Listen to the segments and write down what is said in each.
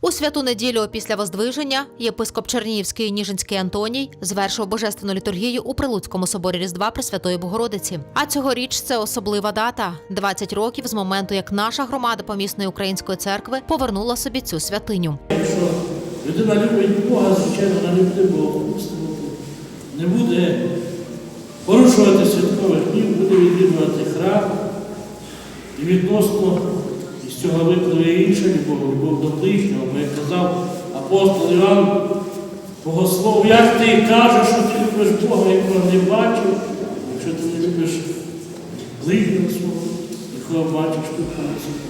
У святу неділю після Воздвиження єпископ Чернігівський Ніжинський Антоній звершив божественну літургію у Прилуцькому соборі Різдва Пресвятої Богородиці. А цьогоріч це особлива дата 20 років з моменту, як наша громада помісної української церкви повернула собі цю святиню. Якщо людина любить Бога, звичайно, вона не Богословити, не буде порушувати святкових днів, буде відвідувати храм. І відносно цього випливе інша любов, любов до ближнього, бо як казав апостол Іван, Богослов, як ти кажеш, що ти любиш Бога, якого не бачив, якщо ти не любиш ближнього свого, якого бачиш тут на світі.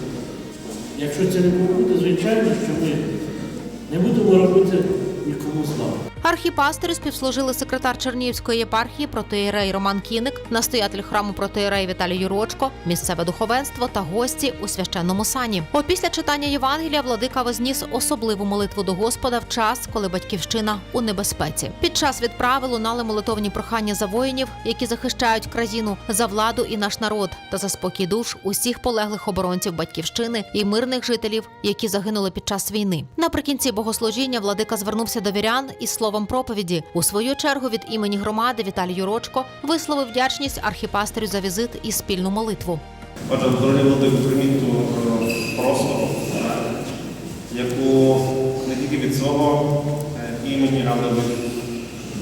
Якщо це не буде, звичайно, що ми не будемо робити нікому зла. Архіпастирю співслужили секретар Чернігівської єпархії протиєрей Роман Кіник, настоятель храму протиєрей Віталій Юрочко, місцеве духовенство та гості у священному сані. Опісля читання Євангелія владика возніс особливу молитву до Господа в час, коли батьківщина у небезпеці. Під час відправи лунали молитовні прохання за воїнів, які захищають країну за владу і наш народ, та за спокій душ усіх полеглих оборонців батьківщини і мирних жителів, які загинули під час війни. Наприкінці богослужіння владика звернувся до вірян із словом проповіді. У свою чергу від імені громади Віталій Юрочко висловив вдячність архіпастирю за візит і спільну молитву. Отже, дорогі владику, прийміть ту е, просьбу, е, яку не тільки від свого е, імені, але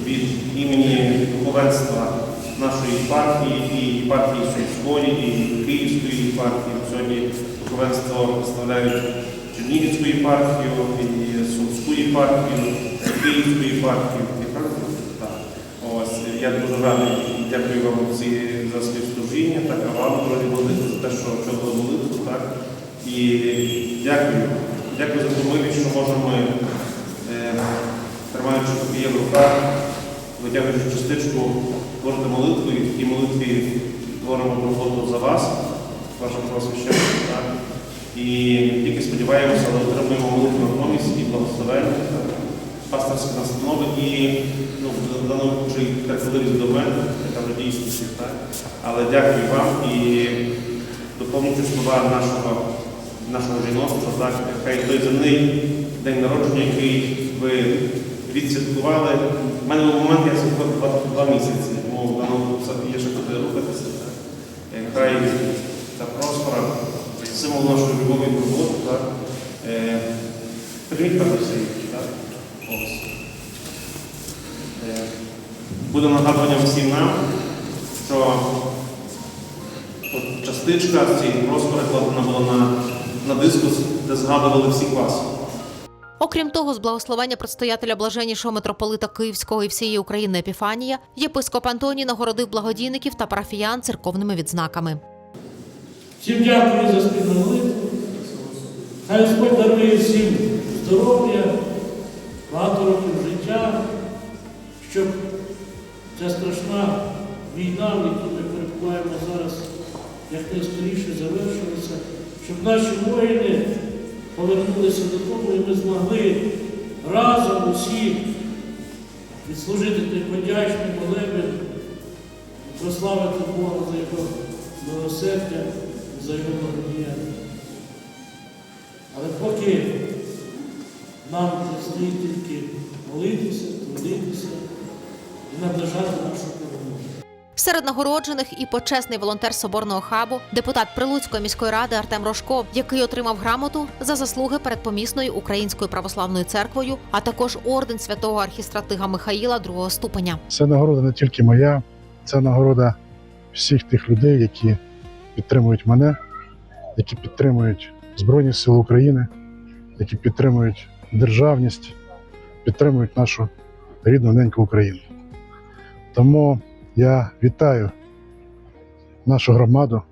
від- імені духовенства нашої єпархії і єпархії Сумської, і Київської єпархії. Сьогодні духовенство представляють Чернігівську єпархію, і Сумську єпархію, Київську єпархію. Я. Ось я дуже радий і дякую вам всі за співслужіння, так а вам, дорогі владику, за те, що вчили молитву, так. І дякую. Дякую за милість, що можемо, е, тримаючи копіє в руках, витягуючи частичку, творити молитву і в тій молитві творимо роботу за вас, вашим просвященням. І тільки сподіваємося, але отримуємо молитву натомість і благословення. так пасторські настанови і ну, даному випадку прихилились до мене, яка вже дійсності, так? Але дякую вам і доповнюючи слова нашого, нашого жіноцтва, так, хай той земний день народження, який ви відсвяткували. У мене був момент, я святкував два, два місяці, тому в даному випадку є ще куди рухатися. Е, Хай ця проспора, символ нашої любові і турботи, так? Е, Прийміть певно так? Ось. Е, Буде нагадуванням всім нам, що от частичка цієї проспори кладена була на, на дискус, де згадували всіх вас. Окрім того, з благословення предстоятеля блаженнішого митрополита Київського і всієї України Епіфанія, єпископ Антоній нагородив благодійників та парафіян церковними відзнаками. Всім дякую за спільну молитву. Хай Господь дарує всім здоров'я, багато років життя, щоб ця страшна війна, в якій ми перебуваємо зараз, якнайскоріше завершилася, щоб наші воїни повернулися додому і ми змогли разом усі відслужити той подячний молебен прославити Бога за його милосердя за. Але поки нам предстоїть тільки молитися, трудитися і наближати нашу перемогу. Серед нагороджених і почесний волонтер соборного хабу, депутат Прилуцької міської ради Артем Рожко, який отримав грамоту за заслуги перед помісною українською православною церквою, а також орден святого архістратига Михаїла другого ступеня. Це нагорода не тільки моя, це нагорода всіх тих людей, які підтримують мене, які підтримують Збройні Сили України, які підтримують державність, підтримують нашу рідну неньку Україну. Тому я вітаю нашу громаду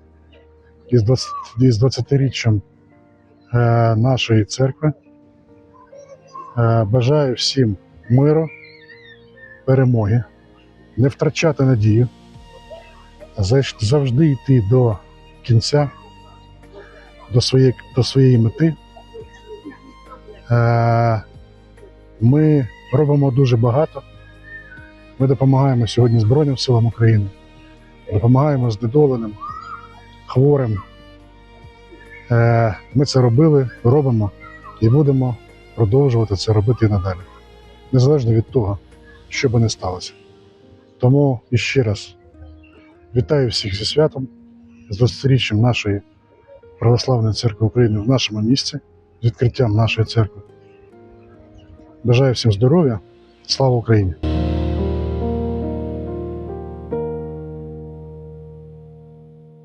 із 20 із 20-річчям е, нашої церкви. Е, Бажаю всім миру, перемоги не втрачати надію, зав- завжди йти до кінця, до своєї, до своєї мети. Е, Ми робимо дуже багато. Ми допомагаємо сьогодні Збройним силам України, допомагаємо знедоленим, хворим. Е, Ми це робили, робимо і будемо продовжувати це робити і надалі, незалежно від того, що би не сталося. Тому іще раз вітаю всіх зі святом, з 20-річчям нашої Православної церкви України в нашому місті, з відкриттям нашої церкви. Бажаю всім здоров'я, слава Україні!